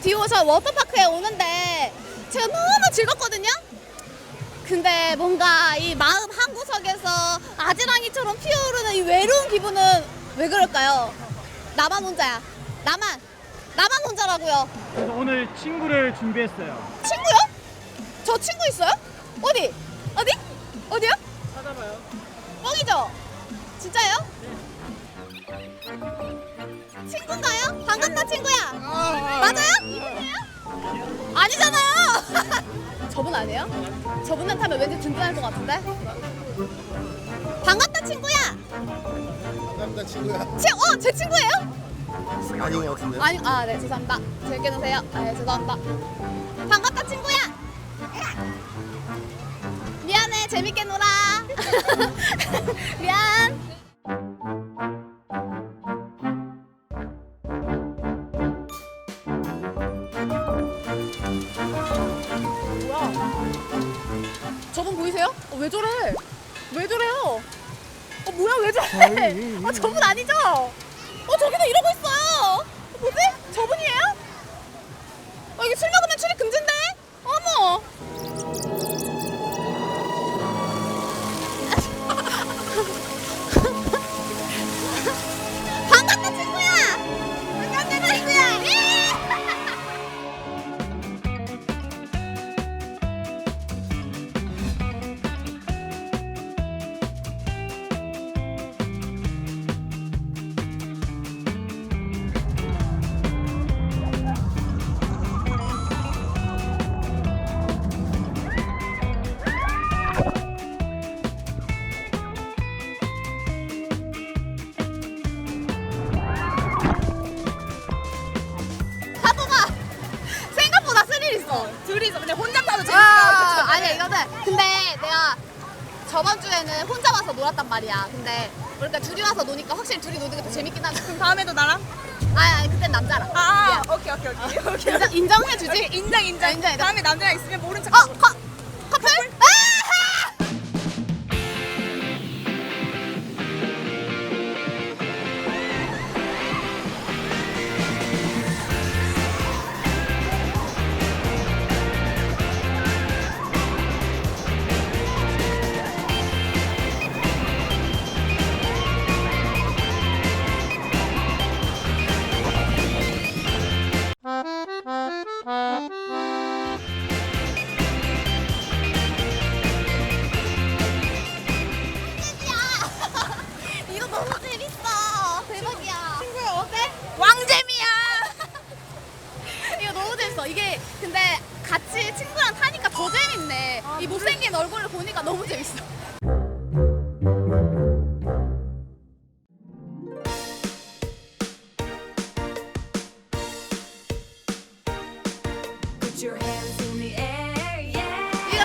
디오션 워터파크에 오는데 제가 너무 즐겁거든요. 근데 뭔가 이 마음 한 구석에서 아지랑이처럼 피어오르는 이 외로운 기분은 왜 그럴까요? 나만 혼자야. 나만. 나만 혼자라고요. 그래서 오늘 친구를 준비했어요. 친구요? 저 친구 있어요? 어디? 어디? 어디요? 찾아봐요. 뻥이죠? 진짜요? 친구인가요? 반갑다 친구야. 아니에요? 저분한테 하면 왠지 든든할 것 같은데. 반갑다 친구야. 반갑다 친구야. 치, 어, 제 친구예요? 아닌 것 같은데. 아니, 아, 네, 죄송합니다. 재밌게 노세요. 아, 네, 죄송합니다. 반갑다, 친구야! 미안해, 재밌게 놀아. 저분 보이세요? 어, 왜 저래? 왜 저래요? 어, 뭐야, 왜 저래? 아, 저분 아니죠? 어 저기도 이러고 있어요. 어, 뭐지? 저분이에요? 어 이게 술먹 재밌어. 아, 아니야 이거는 근데 내가 저번 주에는 혼자 와서 놀았단 말이야. 근데 그러니까 둘이 와서 노니까 확실히 둘이 노는 게 더 재밌긴 하다. 그럼 다음에도 나랑? 아니 아니 그땐 남자라. 아, 아 오케이 오케이 오케이 오케이. 인정 인정해 주지. 오케이, 인정 인정. 인정, 인정. 다음에 남자랑 있으면 모른 척. 어 커, 커플? 재밌어. 대박이야. 친구야 어때? 왕잼이야. 이거 너무 재밌어. 이게 근데 같이 친구랑 타니까 더 재밌네. 이 못생긴 얼굴을 보니까 너무 재밌어.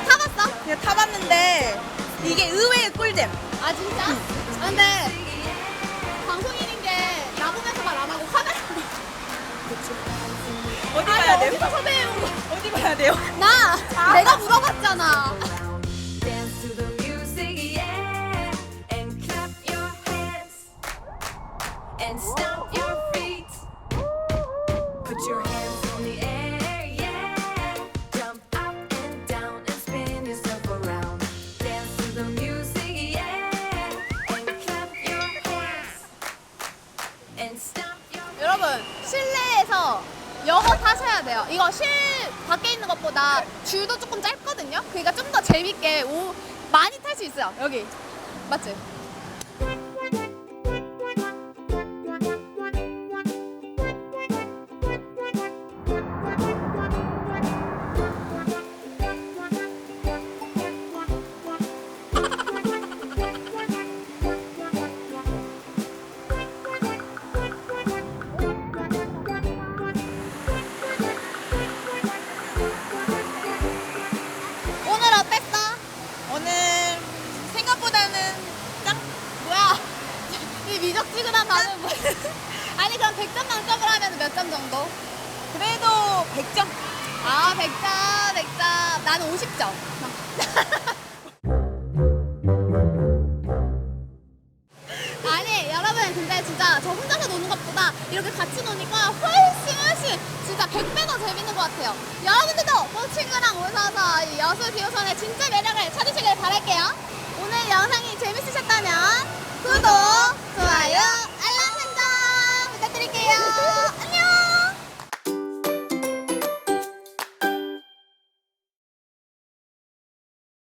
타봤어? 그냥 타봤는데 이게 의외의 꿀잼. 아 진짜? 아, 근데 돼요? 어디서 섭외해온 거야? 어디 봐야 돼요? 나 내가 물어봤잖아. Dance to the music, yeah. And clap your hands. And stomp your feet. Put your hands in the air, yeah. Jump up and down and spin yourself around. Dance to the music, yeah. And clap your hands. And stomp your 여러분 실내에서 영어 타셔야 돼요. 이거 실 밖에 있는 것보다 줄도 조금 짧거든요. 그러니까 좀 더 재밌게 오 많이 탈 수 있어요. 여기 맞지? 아니 미적지근한 나는 뭐 아니 그럼 100점 만점을 하면 몇 점 정도? 그래도 100점. 아 100점 100점. 나는 50점. 아니 여러분 근데 진짜 저 혼자서 노는 것보다 이렇게 같이 노니까 훨씬 훨씬 진짜 100배 더 재밌는 것 같아요. 여러분들도 뭐 친구랑 오셔서 이 여수 비우선의 진짜 매력을 찾으시길 바랄게요. 오늘 영상이 재밌으셨다면 구독, 좋아요.